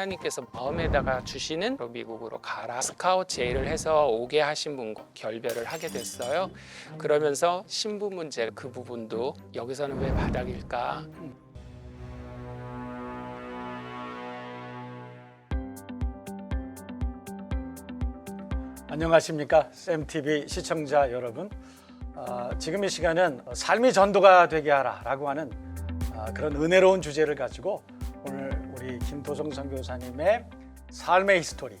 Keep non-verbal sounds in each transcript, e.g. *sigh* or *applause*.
하나님께서 마음에다가 주시는 미국으로 가라 스카웃 제의를 해서 오게 하신 분과 결별을 하게 됐어요. 그러면서 신부 문제 그 부분도 여기서는 왜 바닥일까? 안녕하십니까 쌤TV 시청자 여러분 아, 지금 이 시간은 삶이 전도가 되게 하라라고 하는 아, 그런 은혜로운 주제를 가지고 오늘 김도성 선교사님의 삶의 히스토리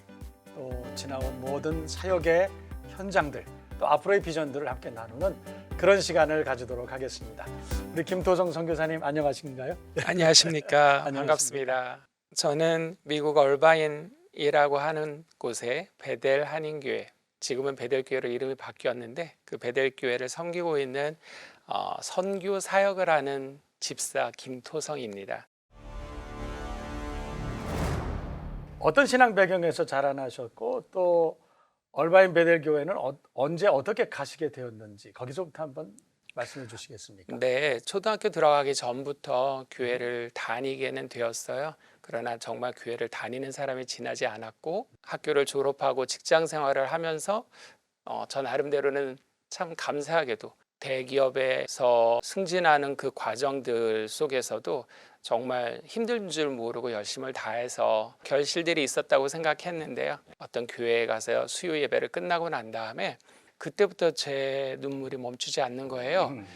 또 지나온 모든 사역의 현장들 또 앞으로의 비전들을 함께 나누는 그런 시간을 가지도록 하겠습니다 우리 김도성 선교사님 안녕하신가요? 안녕하십니까? *laughs* 안녕하십니까. 반갑습니다. 저는 미국 얼바인이라고 하는 곳에 베델 한인교회, 지금은 베델교회로 이름이 바뀌었는데 그 베델교회를 섬기고 있는 어, 선교 사역을 하는 집사 김토성입니다. 어떤 신앙 배경에서 자라나셨고 또 얼바인 베델 교회는 어, 언제 어떻게 가시게 되었는지 거기서부터 한번 말씀해 주시겠습니까? 네, 초등학교 들어가기 전부터 교회를 다니게는 되었어요. 그러나 정말 교회를 다니는 사람이 지나지 않았고 학교를 졸업하고 직장 생활을 하면서 어, 저 나름대로는 참 감사하게도 대기업에서 승진하는 그 과정들 속에서도 정말 힘든 줄 모르고 열심을 다해서 결실들이 있었다고 생각했는데요. 어떤 교회에 가서 수요 예배를 끝나고 난 다음에 그때부터 제 눈물이 멈추지 않는 거예요. 음,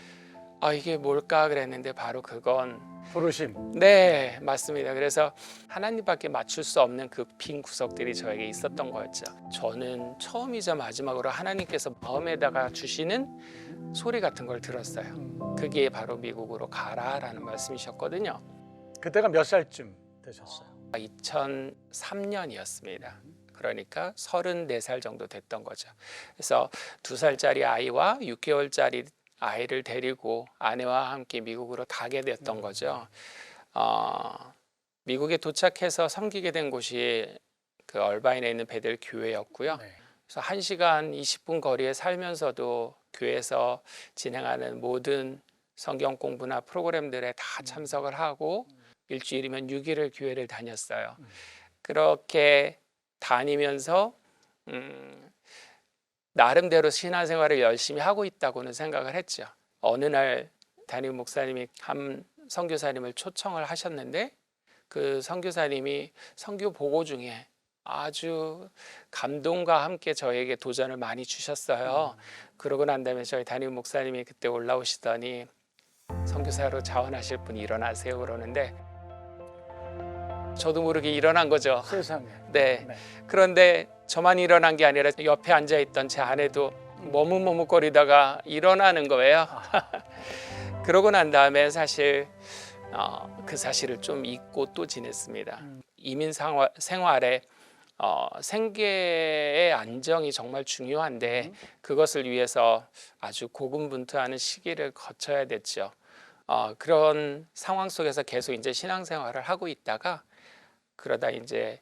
아 이게 뭘까 그랬는데 바로 그건 부르심. 네 맞습니다. 그래서 하나님밖에 맞출 수 없는 그 빈 구석들이 저에게 있었던 거였죠. 저는 처음이자 마지막으로 하나님께서 마음에다가 주시는 소리 같은 걸 들었어요. 음, 그게 바로 미국으로 가라라는 말씀이셨거든요. 그때가 몇 살쯤 되셨어요? 2003년이었습니다. 그러니까 34살 정도 됐던 거죠. 그래서 두 살짜리 아이와 6개월짜리 아이를 데리고 아내와 함께 미국으로 가게 됐던 거죠. 어, 미국에 도착해서 섬기게 된 곳이 그 얼바인에 있는 베델 교회였고요. 네. 그래서 1시간 20분 거리에 살면서도 교회에서 진행하는 모든 성경 공부나 프로그램들에 다 참석을 하고 일주일이면 6일을 교회를 다녔어요. 음. 그렇게 다니면서 음, 나름대로 신앙생활을 열심히 하고 있다고는 생각을 했죠. 어느 날 담임 목사님이 한 선교사님을 초청을 하셨는데 그 선교사님이 선교 보고 중에 아주 감동과 함께 저에게 도전을 많이 주셨어요. 그러고 난 다음에 저희 담임 목사님이 그때 올라오시더니 선교사로 자원하실 분이 일어나세요 그러는데 저도 모르게 일어난 거죠. 세상에. *laughs* 네. 네. 그런데 저만 일어난 게 아니라 옆에 앉아 있던 제 아내도 머뭇머뭇거리다가 일어나는 거예요. *laughs* 그러고 난 다음에 사실 어, 그 사실을 좀 잊고 또 지냈습니다. 음. 이민 생활, 생활에 어, 생계의 안정이 정말 중요한데 그것을 위해서 아주 고군분투하는 시기를 거쳐야 됐죠. 어, 그런 상황 속에서 계속 이제 신앙생활을 하고 있다가 그러다 이제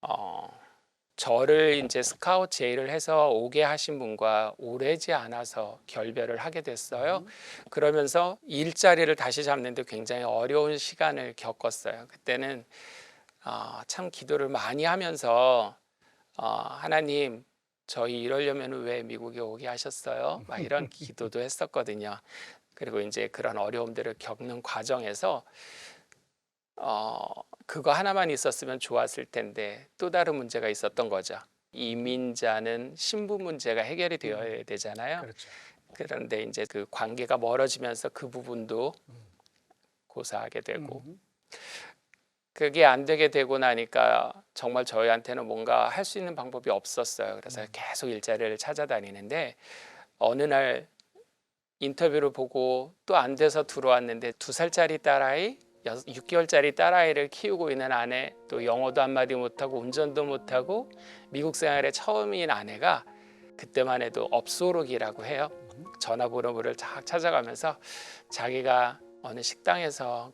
어, 저를 이제 스카우트 제의를 해서 오게 하신 분과 오래지 않아서 결별을 하게 됐어요. 그러면서 일자리를 다시 잡는데 굉장히 어려운 시간을 겪었어요. 그때는 어, 참 기도를 많이 하면서 어, 하나님 저희 이러려면 왜 미국에 오게 하셨어요? 막 이런 *laughs* 기도도 했었거든요. 그리고 이제 그런 어려움들을 겪는 과정에서 어, 그거 하나만 있었으면 좋았을 텐데 또 다른 문제가 있었던 거죠. 이민자는 신부 문제가 해결이 되어야 되잖아요. 그렇죠. 그런데 이제 그 관계가 멀어지면서 그 부분도 음. 고사하게 되고 음, 그게 안 되게 되고 나니까 정말 저희한테는 뭔가 할 수 있는 방법이 없었어요. 그래서 계속 일자리를 찾아다니는데 어느 날 인터뷰를 보고 또 안 돼서 들어왔는데 두 살짜리 딸아이, 여- 6개월짜리 딸아이를 키우고 있는 아내, 또 영어도 한마디 못하고 운전도 못하고 미국 생활에 처음인 아내가 그때만 해도 업소록이라고 해요. 전화번호를 쫙 찾아가면서 자기가 어느 식당에서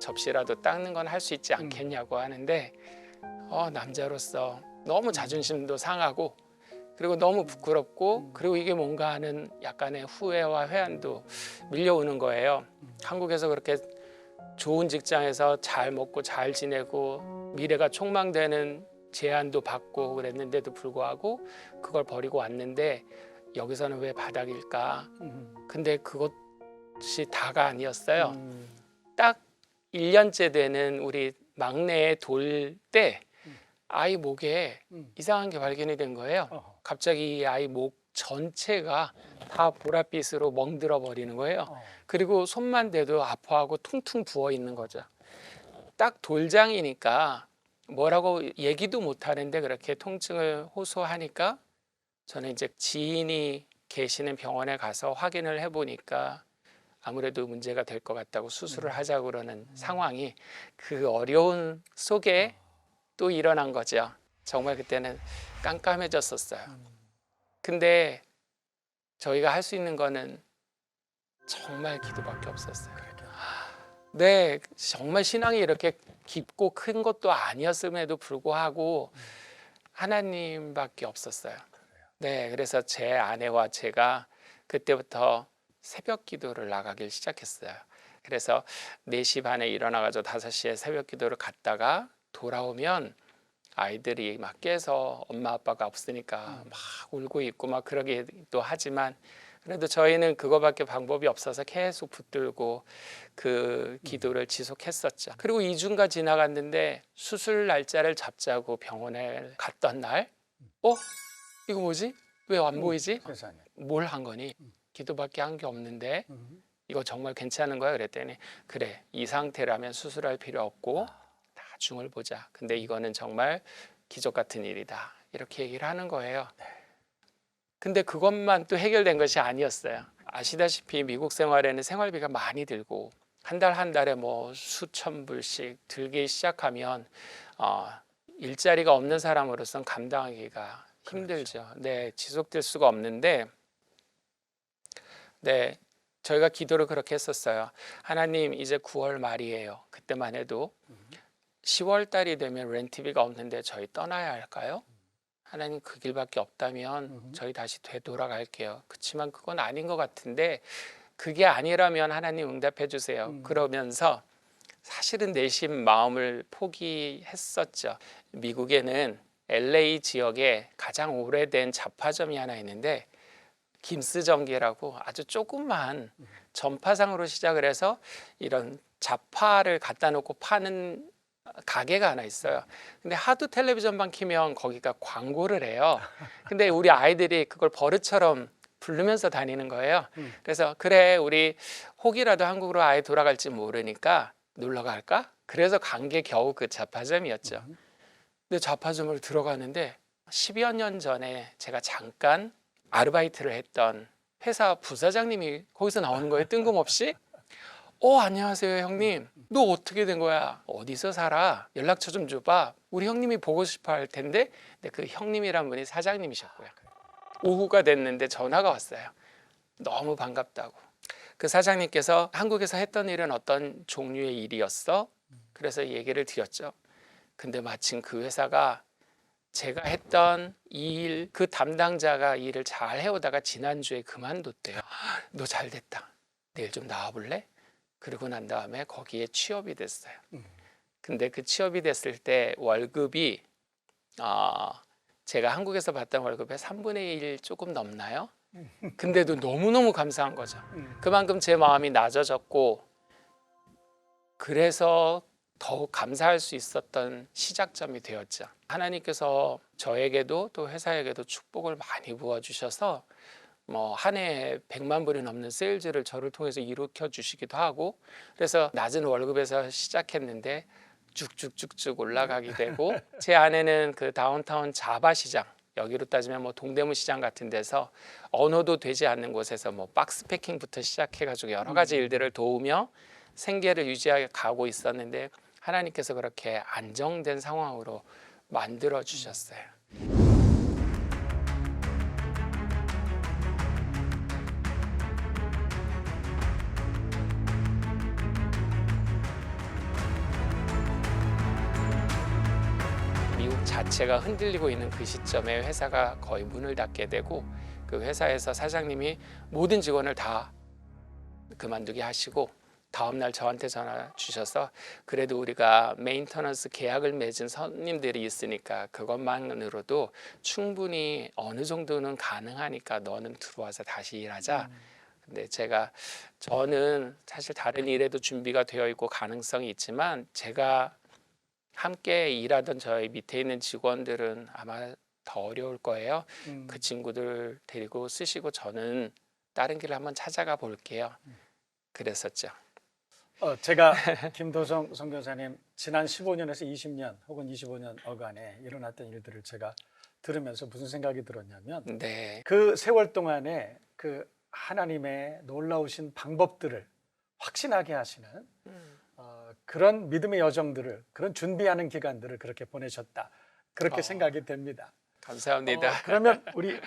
접시라도 닦는 건 할 수 있지 않겠냐고 하는데 어, 남자로서 너무 자존심도 상하고 그리고 너무 부끄럽고 그리고 이게 뭔가 하는 약간의 후회와 회한도 밀려오는 거예요. 한국에서 그렇게 좋은 직장에서 잘 먹고 잘 지내고 미래가 촉망되는 제안도 받고 그랬는데도 불구하고 그걸 버리고 왔는데 여기서는 왜 바닥일까? 음. 근데 그것이 다가 아니었어요. 음. 딱 1년째 되는 우리 막내에 돌 때 아이 목에 음. 이상한 게 발견이 된 거예요. 갑자기 이 아이 목 전체가 다 보랏빛으로 멍들어 버리는 거예요. 어. 그리고 손만 대도 아파하고 퉁퉁 부어 있는 거죠. 딱 돌장이니까 뭐라고 얘기도 못 하는데 그렇게 통증을 호소하니까 저는 이제 지인이 계시는 병원에 가서 확인을 해보니까 아무래도 문제가 될 것 같다고 수술을 하자고 그러는 상황이 그 어려운 속에 또 일어난 거죠. 정말 그때는 깜깜해졌었어요. 근데 저희가 할 수 있는 거는 정말 기도밖에 없었어요. 네, 정말 신앙이 이렇게 깊고 큰 것도 아니었음에도 불구하고 하나님밖에 없었어요. 네, 그래서 제 아내와 제가 그때부터 새벽 기도를 나가길 시작했어요. 그래서 4시 반에 일어나가지고 5시에 새벽 기도를 갔다가 돌아오면 아이들이 막 깨서 엄마 아빠가 없으니까 막 울고 있고 막 그러기도 하지만 그래도 저희는 그거밖에 방법이 없어서 계속 붙들고 그 기도를 지속했었죠. 그리고 2주가 지나갔는데 수술 날짜를 잡자고 병원에 갔던 날, 어? 이거 뭐지? 왜 안 보이지? 뭘 한 거니? 기도밖에 한 게 없는데 음. 이거 정말 괜찮은 거야? 그랬더니 그래 이 상태라면 수술할 필요 없고 나중을 보자. 근데 이거는 정말 기적 같은 일이다. 이렇게 얘기를 하는 거예요. 근데 그것만 또 해결된 것이 아니었어요. 아시다시피 미국 생활에는 생활비가 많이 들고 한 달한 달에 뭐 수천 불씩 들기 시작하면 어, 일자리가 없는 사람으로선 감당하기가 힘들죠. 네, 지속될 수가 없는데 네, 저희가 기도를 그렇게 했었어요. 하나님 이제 9월 말이에요. 그때만 해도 10월 달이 되면 렌트비가 없는데 저희 떠나야 할까요? 하나님 그 길밖에 없다면 음. 저희 다시 되돌아갈게요. 그렇지만 그건 아닌 것 같은데 그게 아니라면 하나님 응답해 주세요. 음. 그러면서 사실은 내심 마음을 포기했었죠. 미국에는 LA 지역에 가장 오래된 잡화점이 하나 있는데 김스 전기라고 아주 조그만 전파상으로 시작을 해서 이런 잡화를 갖다 놓고 파는 가게가 하나 있어요. 근데 하도 텔레비전만 키면 거기가 광고를 해요. 근데 우리 아이들이 그걸 버릇처럼 부르면서 다니는 거예요. 음. 그래서 그래 우리 혹이라도 한국으로 아예 돌아갈지 모르니까 놀러 갈까? 그래서 간 게 겨우 그 잡화점이었죠. 근데 잡화점을 들어가는데 10여 년 전에 제가 잠깐 아르바이트를 했던 회사 부사장님이 거기서 나오는 거예요. 뜬금없이. 어 안녕하세요 형님. 너 어떻게 된 거야? 어디서 살아? 연락처 좀 줘봐. 우리 형님이 보고 싶어 할 텐데. 근데 그 형님이란 분이 사장님이셨고요. 오후가 됐는데 전화가 왔어요. 너무 반갑다고. 그 사장님께서 한국에서 했던 일은 어떤 종류의 일이었어? 그래서 얘기를 드렸죠. 근데 마침 그 회사가 제가 했던 이 일, 그 담당자가 이 일을 잘 해오다가 지난주에 그만뒀대요. 너 잘 됐다. 내일 좀 나와볼래? 그러고 난 다음에 거기에 취업이 됐어요. 근데 그 취업이 됐을 때 월급이 어, 제가 한국에서 받던 월급의 3분의 1 조금 넘나요? 근데도 너무너무 감사한 거죠. 음. 그만큼 제 마음이 낮아졌고 그래서 더욱 감사할 수 있었던 시작점이 되었죠. 하나님께서 저에게도 또 회사에게도 축복을 많이 부어 주셔서 뭐 한 해에 100만 불이 넘는 세일즈를 저를 통해서 일으켜 주시기도 하고 그래서 낮은 월급에서 시작했는데 쭉쭉쭉쭉 올라가게 되고 *laughs* 제 아내는 그 다운타운 자바 시장 여기로 따지면 뭐 동대문 시장 같은 데서 언어도 되지 않는 곳에서 뭐 박스 패킹부터 시작해 가지고 여러 가지 일들을 도우며 생계를 유지하게 가고 있었는데 하나님께서 그렇게 안정된 상황으로 만들어 주셨어요. 자체가 흔들리고 있는 그 시점에 회사가 거의 문을 닫게 되고 그 회사에서 사장님이 모든 직원을 다 그만두게 하시고 다음 날 저한테 전화 주셔서 그래도 우리가 메인터넌스 계약을 맺은 손님들이 있으니까 그것만으로도 충분히 어느 정도는 가능하니까 너는 들어와서 다시 일하자. 근데 제가 저는 사실 다른 일에도 준비가 되어 있고 가능성이 있지만 제가 함께 일하던 저희 밑에 있는 직원들은 아마 더 어려울 거예요. 음, 그 친구들 데리고 쓰시고 저는 다른 길을 한번 찾아가 볼게요. 그랬었죠. 어, 제가 *laughs* 김도성 선교사님 지난 15년에서 20년 혹은 25년 어간에 일어났던 일들을 제가 들으면서 무슨 생각이 들었냐면 네, 그 세월 동안에 그 하나님의 놀라우신 방법들을 확신하게 하시는 어, 그런 믿음의 여정들을 그런 준비하는 기간들을 그렇게 보내셨다 그렇게 어. 생각이 됩니다. 감사합니다. 어, 그러면 우리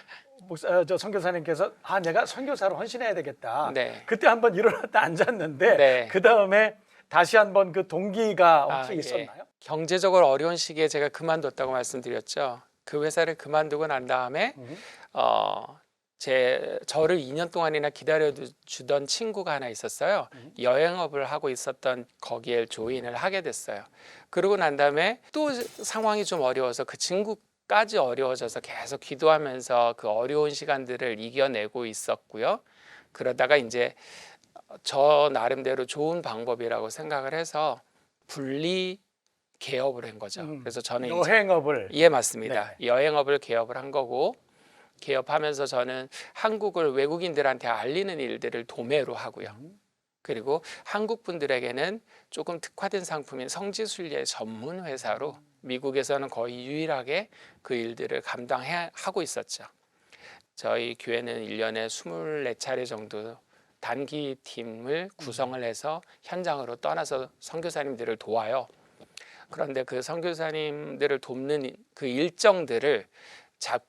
목사 어, 저 선교사님께서 아 내가 선교사로 헌신해야 되겠다. 네. 그때 한번 일어났다 앉았는데 네. 그 다음에 다시 한번 그 동기가 혹시 아, 예. 있었나요? 경제적으로 어려운 시기에 제가 그만뒀다고 말씀드렸죠. 그 회사를 그만두고 난 다음에 음. 어, 제 저를 2년 동안이나 기다려 주던 친구가 하나 있었어요. 음. 여행업을 하고 있었던 거기에 조인을 하게 됐어요. 그러고 난 다음에 또 상황이 좀 어려워서 그 친구 까지 어려워져서 계속 기도하면서 그 어려운 시간들을 이겨내고 있었고요. 그러다가 이제 저 나름대로 좋은 방법이라고 생각을 해서 분리 개업을 한 거죠. 음. 그래서 저는 여행업을 예 맞습니다. 네. 여행업을 개업을 한 거고 개업하면서 저는 한국을 외국인들한테 알리는 일들을 도매로 하고요. 음. 그리고 한국 분들에게는 조금 특화된 상품인 성지 순례 전문 회사로 미국에서는 거의 유일하게 그 일들을 감당해 하고 있었죠. 저희 교회는 1년에 24차례 정도 단기 팀을 구성을 해서 현장으로 떠나서 선교사님들을 도와요. 그런데 그 선교사님들을 돕는 그 일정들을 잡,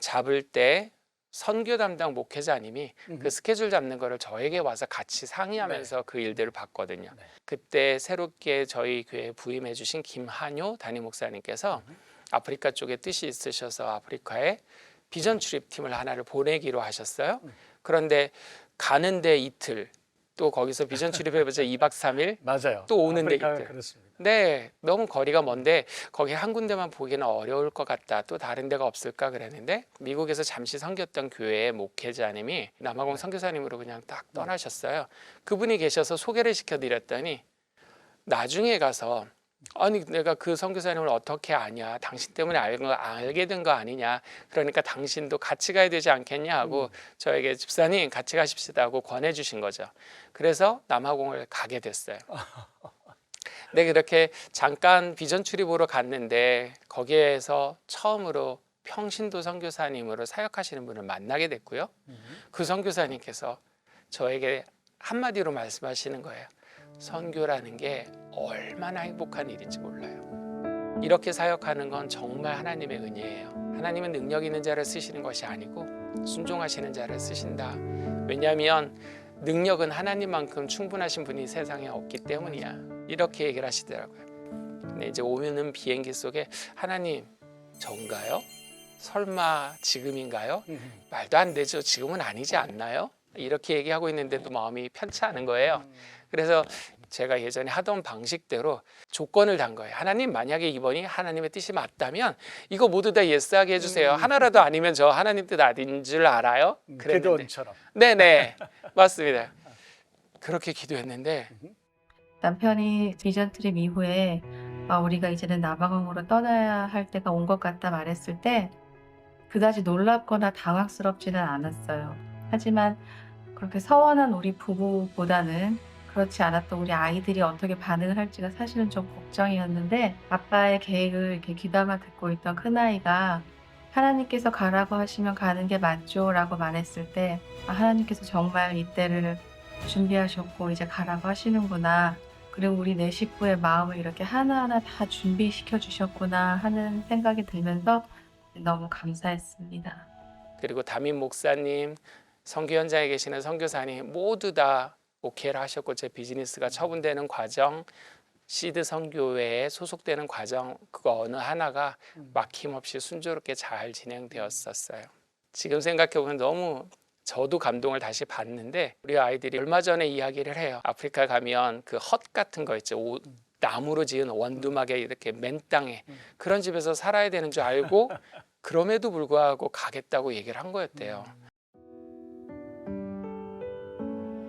잡을 때 선교 담당 목회자님이 음. 그 스케줄 잡는 거를 저에게 와서 같이 상의하면서 그 일들을 봤거든요. 그때 새롭게 저희 교회에 부임해 주신 김한효 담임 목사님께서 아프리카 쪽에 뜻이 있으셔서 아프리카에 비전 출입팀을 하나를 보내기로 하셨어요. 그런데 가는데 이틀 또 거기서 비전 출입해보자 2박 3일 *laughs* 맞아요. 또 오는데 이때. 그렇습니다. 네, 너무 거리가 먼데 거기 한 군데만 보기는 어려울 것 같다. 또 다른 데가 없을까 그랬는데 미국에서 잠시 섬겼던 교회의 목회자님이 남아공 선교사님으로 그냥 딱 떠나셨어요. 그분이 계셔서 소개를 시켜드렸더니 나중에 가서 아니 내가 그 선교사님을 어떻게 아냐? 당신 때문에 알, 알게 된 거 아니냐? 그러니까 당신도 같이 가야 되지 않겠냐? 하고 저에게 집사님 같이 가십시다 하고 권해 주신 거죠. 그래서 남아공을 가게 됐어요 *laughs* 네 그렇게 잠깐 비전 출입으로 갔는데 거기에서 처음으로 평신도 선교사님으로 사역하시는 분을 만나게 됐고요 그 선교사님께서 저에게 한마디로 말씀하시는 거예요 선교라는 게 얼마나 행복한 일인지 몰라요. 이렇게 사역하는 건 정말 하나님의 은혜예요. 하나님은 능력 있는 자를 쓰시는 것이 아니고 순종하시는 자를 쓰신다. 왜냐하면 능력은 하나님만큼 충분하신 분이 세상에 없기 때문이야. 이렇게 얘기를 하시더라고요. 근데 이제 오는 비행기 속에 하나님 전가요? 설마 지금인가요? 음. 말도 안 되죠. 지금은 아니지 않나요? 이렇게 얘기하고 있는데도 마음이 편치 않은 거예요. 그래서 제가 예전에 하던 방식대로 조건을 단 거예요. 하나님 만약에 이번이 하나님의 뜻이 맞다면 이거 모두 다 예스하게 해주세요. 음. 하나라도 아니면 저 하나님 뜻 아닌 줄 알아요. 음, 그랬는데 게드온처럼. 네네 맞습니다. 그렇게 기도했는데 남편이 비전 트립 이후에 아, 우리가 이제는 남아공으로 떠나야 할 때가 온 것 같다 말했을 때 그다지 놀랍거나 당황스럽지는 않았어요. 하지만 그렇게 서원한 우리 부부보다는 그렇지 않았던 우리 아이들이 어떻게 반응을 할지가 사실은 좀 걱정이었는데 아빠의 계획을 이렇게 귀담아 듣고 있던 큰아이가 하나님께서 가라고 하시면 가는 게 맞죠 라고 말했을 때 아, 하나님께서 정말 이때를 준비하셨고 이제 가라고 하시는구나 그리고 우리 네 식구의 마음을 이렇게 하나하나 다 준비시켜 주셨구나 하는 생각이 들면서 너무 감사했습니다. 그리고 담임 목사님, 선교 현장에 계시는 선교사님 모두 다 오케이를 하셨고 제 비즈니스가 처분되는 과정, 시드 선교회에 소속되는 과정 그거 어느 하나가 막힘없이 순조롭게 잘 진행되었었어요. 지금 생각해 보면 너무 저도 감동을 다시 받는데 우리 아이들이 얼마 전에 이야기를 해요. 아프리카 가면 그 헛 같은 거 있죠. 오- 나무로 지은 원두막에 이렇게 맨 땅에 그런 집에서 살아야 되는 줄 알고 그럼에도 불구하고 가겠다고 얘기를 한 거였대요.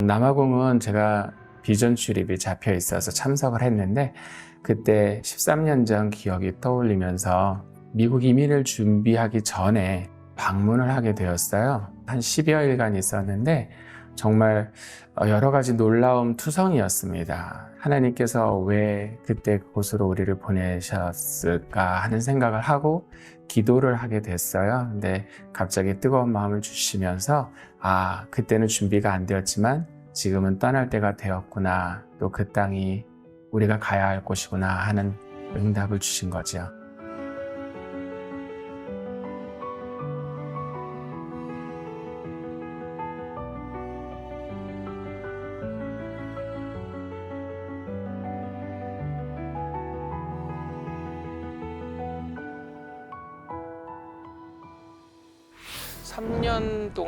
남아공은 제가 비전 출입이 잡혀 있어서 참석을 했는데 그때 13년 전 기억이 떠올리면서 미국 이민을 준비하기 전에 방문을 하게 되었어요. 한 10여일간 있었는데 정말 어, 여러 가지 놀라움 투성이었습니다. 하나님께서 왜 그때 그곳으로 우리를 보내셨을까 하는 생각을 하고 기도를 하게 됐어요. 근데 갑자기 뜨거운 마음을 주시면서 아, 그때는 준비가 안 되었지만 지금은 떠날 때가 되었구나. 또 그 땅이 우리가 가야 할 곳이구나 하는 응답을 주신 거죠.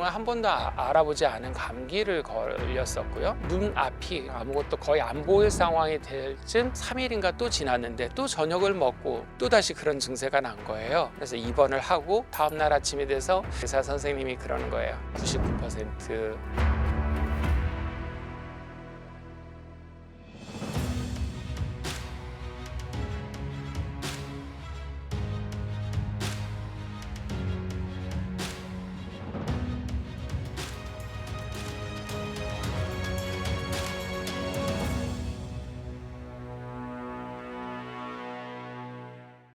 년 동안 한 번도 아- 알아보지 않은 감기를 걸렸었고요. 눈 앞이 아무것도 거의 안 보일 상황이 될 쯤 3일인가 또 지났는데 또 저녁을 먹고 또 다시 그런 증세가 난 거예요. 그래서 입원을 하고 다음 날 아침이 돼서 의사 선생님이 그러는 거예요. 99%